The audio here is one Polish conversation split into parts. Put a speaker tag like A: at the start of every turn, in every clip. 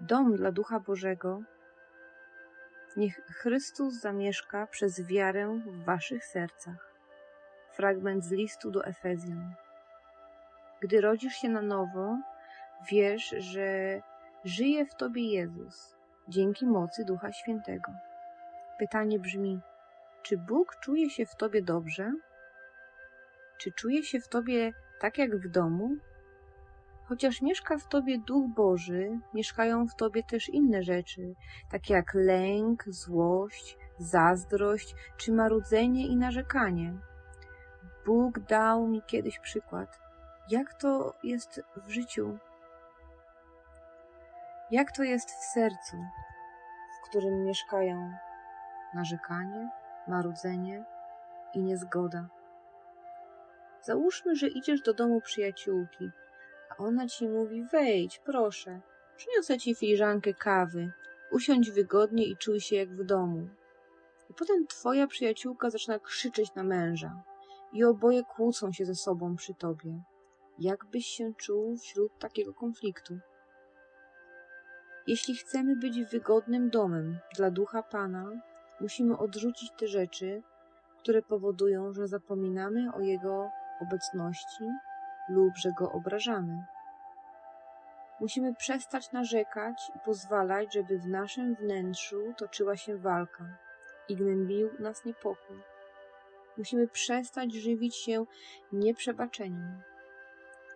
A: dom dla Ducha Bożego, niech Chrystus zamieszka przez wiarę w waszych sercach. Fragment z listu do Efezjan. Gdy rodzisz się na nowo, wiesz, że żyje w tobie Jezus dzięki mocy Ducha Świętego. Pytanie brzmi: czy Bóg czuje się w tobie dobrze? Czy czuje się w tobie tak jak w domu? Chociaż mieszka w tobie Duch Boży, mieszkają w tobie też inne rzeczy, takie jak lęk, złość, zazdrość czy marudzenie i narzekanie. Bóg dał mi kiedyś przykład, jak to jest w życiu, jak to jest w sercu, w którym mieszkają narzekanie, marudzenie i niezgoda. Załóżmy, że idziesz do domu przyjaciółki, ona ci mówi: Wejdź, proszę, przyniosę ci filiżankę kawy, usiądź wygodnie i czuj się jak w domu. I potem twoja przyjaciółka zaczyna krzyczeć na męża i oboje kłócą się ze sobą przy tobie. Jak byś się czuł wśród takiego konfliktu? Jeśli chcemy być wygodnym domem dla ducha Pana, musimy odrzucić te rzeczy, które powodują, że zapominamy o Jego obecności lub że Go obrażamy. Musimy przestać narzekać i pozwalać, żeby w naszym wnętrzu toczyła się walka i gnębił nas niepokój. Musimy przestać żywić się nieprzebaczeniem.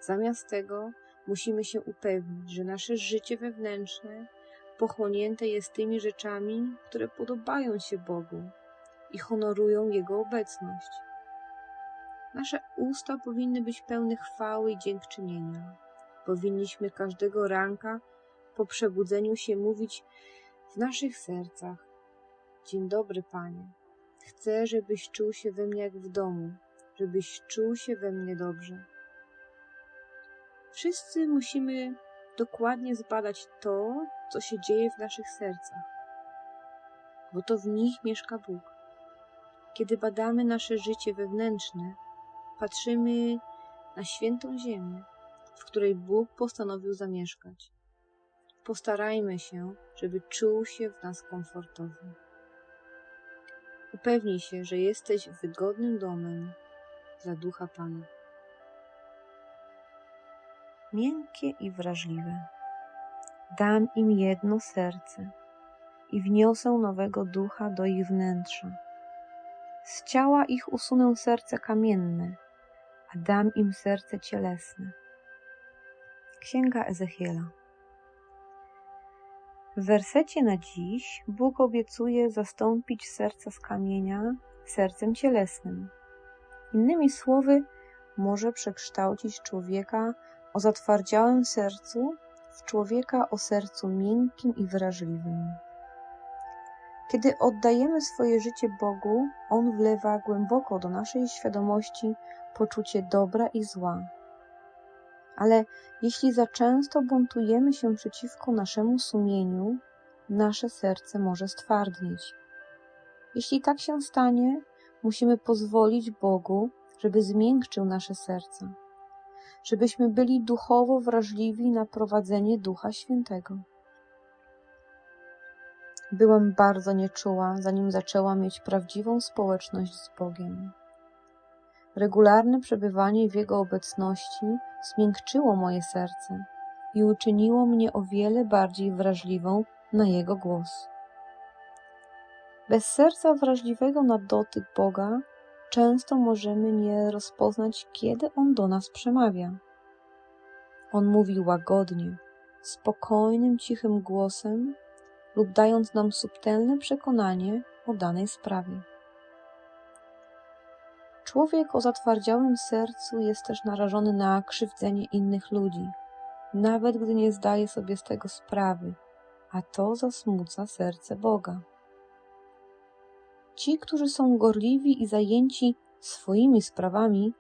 A: Zamiast tego musimy się upewnić, że nasze życie wewnętrzne pochłonięte jest tymi rzeczami, które podobają się Bogu i honorują Jego obecność. Nasze usta powinny być pełne chwały i dziękczynienia. Powinniśmy każdego ranka po przebudzeniu się mówić w naszych sercach: Dzień dobry, Panie. Chcę, żebyś czuł się we mnie jak w domu, żebyś czuł się we mnie dobrze. Wszyscy musimy dokładnie zbadać to, co się dzieje w naszych sercach, bo to w nich mieszka Bóg. Kiedy badamy nasze życie wewnętrzne, patrzymy na świętą ziemię, w której Bóg postanowił zamieszkać. Postarajmy się, żeby czuł się w nas komfortowo. Upewnij się, że jesteś wygodnym domem dla ducha Pana. Miękkie i wrażliwe. Dam im jedno serce i wniosę nowego ducha do ich wnętrza. Z ciała ich usunę serce kamienne, a dam im serce cielesne. Księga Ezechiela. W wersecie na dziś Bóg obiecuje zastąpić serca z kamienia sercem cielesnym. Innymi słowy, może przekształcić człowieka o zatwardziałym sercu w człowieka o sercu miękkim i wrażliwym. Kiedy oddajemy swoje życie Bogu, On wlewa głęboko do naszej świadomości poczucie dobra i zła. Ale jeśli za często buntujemy się przeciwko naszemu sumieniu, nasze serce może stwardnieć. Jeśli tak się stanie, musimy pozwolić Bogu, żeby zmiękczył nasze serca żebyśmy byli duchowo wrażliwi na prowadzenie Ducha Świętego. Byłam bardzo nieczuła, zanim zaczęłam mieć prawdziwą społeczność z Bogiem. Regularne przebywanie w Jego obecności zmiękczyło moje serce i uczyniło mnie o wiele bardziej wrażliwą na Jego głos. Bez serca wrażliwego na dotyk Boga często możemy nie rozpoznać, kiedy On do nas przemawia. On mówi łagodnie, spokojnym, cichym głosem lub dając nam subtelne przekonanie o danej sprawie. Człowiek o zatwardziałym sercu jest też narażony na krzywdzenie innych ludzi, nawet gdy nie zdaje sobie z tego sprawy, a to zasmuca serce Boga. Ci, którzy są gorliwi i zajęci swoimi sprawami,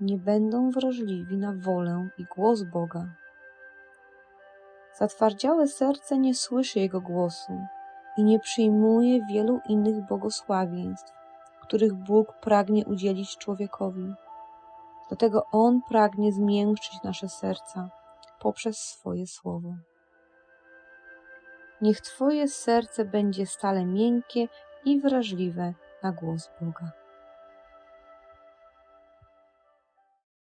A: nie będą wrażliwi na wolę i głos Boga. Zatwardziałe serce nie słyszy Jego głosu i nie przyjmuje wielu innych błogosławieństw, których Bóg pragnie udzielić człowiekowi. Dlatego On pragnie zmiękczyć nasze serca poprzez swoje słowo. Niech Twoje serce będzie stale miękkie i wrażliwe na głos Boga.